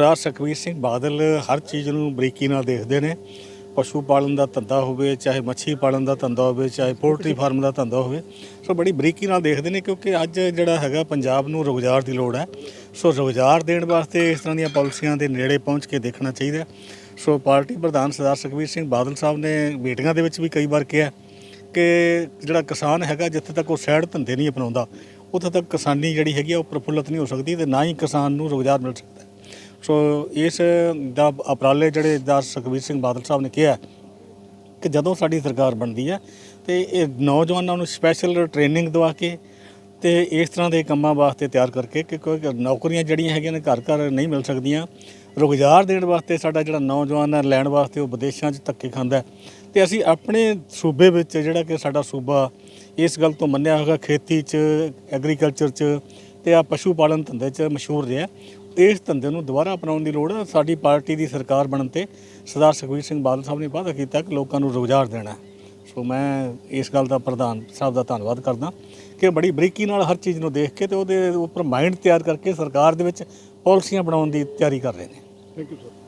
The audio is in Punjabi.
ਸਰਦਾਰ ਸੁਖਬੀਰ ਸਿੰਘ ਬਾਦਲ ਹਰ ਚੀਜ਼ ਨੂੰ ਬਰੀਕੀ ਨਾਲ ਦੇਖਦੇ ਨੇ। ਪਸ਼ੂ ਪਾਲਣ ਦਾ ਧੰਦਾ ਹੋਵੇ, ਚਾਹੇ ਮੱਛੀ ਪਾਲਣ ਦਾ ਧੰਦਾ ਹੋਵੇ, ਚਾਹੇ ਪੋਲਟਰੀ ਫਾਰਮ ਦਾ ਧੰਦਾ ਹੋਵੇ, ਸੋ ਬੜੀ ਬਰੀਕੀ ਨਾਲ ਦੇਖਦੇ ਨੇ ਕਿਉਂਕਿ ਅੱਜ ਜਿਹੜਾ ਹੈਗਾ ਪੰਜਾਬ ਨੂੰ ਰੋਜ਼ਗਾਰ ਦੀ ਲੋੜ ਹੈ। ਸੋ ਰੋਜ਼ਗਾਰ ਦੇਣ ਵਾਸਤੇ ਇਸ ਤਰ੍ਹਾਂ ਦੀਆਂ ਪਾਲਿਸੀਆਂ ਦੇ ਨੇੜੇ ਪਹੁੰਚ ਕੇ ਦੇਖਣਾ ਚਾਹੀਦਾ ਸੋ ਪਾਰਟੀ ਪ੍ਰਧਾਨ ਸਰਦਾਰ ਸੁਖਬੀਰ ਸਿੰਘ ਬਾਦਲ ਸਾਹਿਬ ਨੇ ਮੀਟਿੰਗਾਂ ਦੇ ਵਿੱਚ ਵੀ ਕਈ ਵਾਰ ਕਿਹਾ ਕਿ ਜਿਹੜਾ ਕਿਸਾਨ ਹੈਗਾ, ਜਿੱਥੇ ਤੱਕ ਉਹ ਸਾਈਡ ਧੰਦੇ ਨਹੀਂ ਅਪਣਾਉਂਦਾ, ਉੱਥੇ ਤੱਕ ਕਿਸਾਨੀ ਜਿਹੜੀ ਹੈਗੀ ਆ, ਉਹ ਪ੍ਰਫੁੱਲਤ ਨਹੀਂ ਹੋ ਸਕਦੀ ਤੇ ਨਾ ਹੀ ਕਿਸਾਨ ਨੂੰ ਰੋਜ਼ਗਾਰ ਮਿਲ ਸਕਦਾ ਸੋ ਇਸ ਦਾ ਉਪਰਾਲੇ ਜਿਹੜੇ ਦਾ ਸੁਖਬੀਰ ਸਿੰਘ ਬਾਦਲ ਸਾਹਿਬ ਨੇ ਕਿਹਾ ਕਿ ਜਦੋਂ ਸਾਡੀ ਸਰਕਾਰ ਬਣਦੀ ਹੈ ਤੇ ਇਹ ਨੌਜਵਾਨਾਂ ਨੂੰ ਸਪੈਸ਼ਲ ਟ੍ਰੇਨਿੰਗ ਦਵਾ ਕੇ ਤੇ ਇਸ ਤਰ੍ਹਾਂ ਦੇ ਕੰਮਾਂ ਵਾਸਤੇ ਤਿਆਰ ਕਰਕੇ ਕਿ ਕੋਈ ਨੌਕਰੀਆਂ ਜਿਹੜੀਆਂ ਹੈਗੀਆਂ ਨੇ ਘਰ ਘਰ ਨਹੀਂ ਮਿਲ ਸਕਦੀਆਂ, ਰੁਜ਼ਗਾਰ ਦੇਣ ਵਾਸਤੇ ਸਾਡਾ ਜਿਹੜਾ ਨੌਜਵਾਨ ਹੈ ਲੈਣ ਵਾਸਤੇ ਉਹ ਵਿਦੇਸ਼ਾਂ 'ਚ ਧੱਕੇ ਖਾਂਦਾ ਹੈ। ਤੇ ਅਸੀਂ ਆਪਣੇ ਸੂਬੇ ਵਿੱਚ ਜਿਹੜਾ ਕਿ ਸਾਡਾ ਸੂਬਾ ਇਸ ਗੱਲ ਤੋਂ ਮੰਨਿਆ ਹੋਗਾ, ਖੇਤੀ 'ਚ ਐਗਰੀਕਲਚਰ 'ਚ ਤੇ ਆ ਪਸ਼ੂ ਪਾਲਣ ਧੰਦੇ 'ਚ ਮਸ਼ਹੂਰ ਰਿਹਾ। ਇਸ ਧੰਦੇ ਨੂੰ ਦੁਬਾਰਾ ਅਪਣਾਉਣ ਦੀ ਲੋੜ ਹੈ ਸਾਡੀ ਪਾਰਟੀ ਦੀ ਸਰਕਾਰ ਬਣਨ ਤੇ ਸਰਦਾਰ ਸੁਖਬੀਰ ਸਿੰਘ ਬਾਦਲ ਸਾਹਿਬ ਨੇ ਵਾਅਦਾ ਕੀਤਾ ਕਿ ਲੋਕਾਂ ਨੂੰ ਰੋਜ਼ਗਾਰ ਦੇਣਾ। ਸੋ ਮੈਂ ਇਸ ਗੱਲ ਦਾ ਪ੍ਰਧਾਨ ਸਾਹਿਬ ਦਾ ਧੰਨਵਾਦ ਕਰਦਾ ਕਿ ਬੜੀ ਬਰੀਕੀ ਨਾਲ ਹਰ ਚੀਜ਼ ਨੂੰ ਦੇਖ ਕੇ ਤੇ ਉਹਦੇ ਉੱਪਰ ਮਾਈਂਡ ਤਿਆਰ ਕਰਕੇ ਸਰਕਾਰ ਦੇ ਵਿੱਚ ਪਾਲਿਸੀਆਂ ਬਣਾਉਣ ਦੀ ਤਿਆਰੀ ਕਰ ਰਹੇ ਨੇ। Thank you sir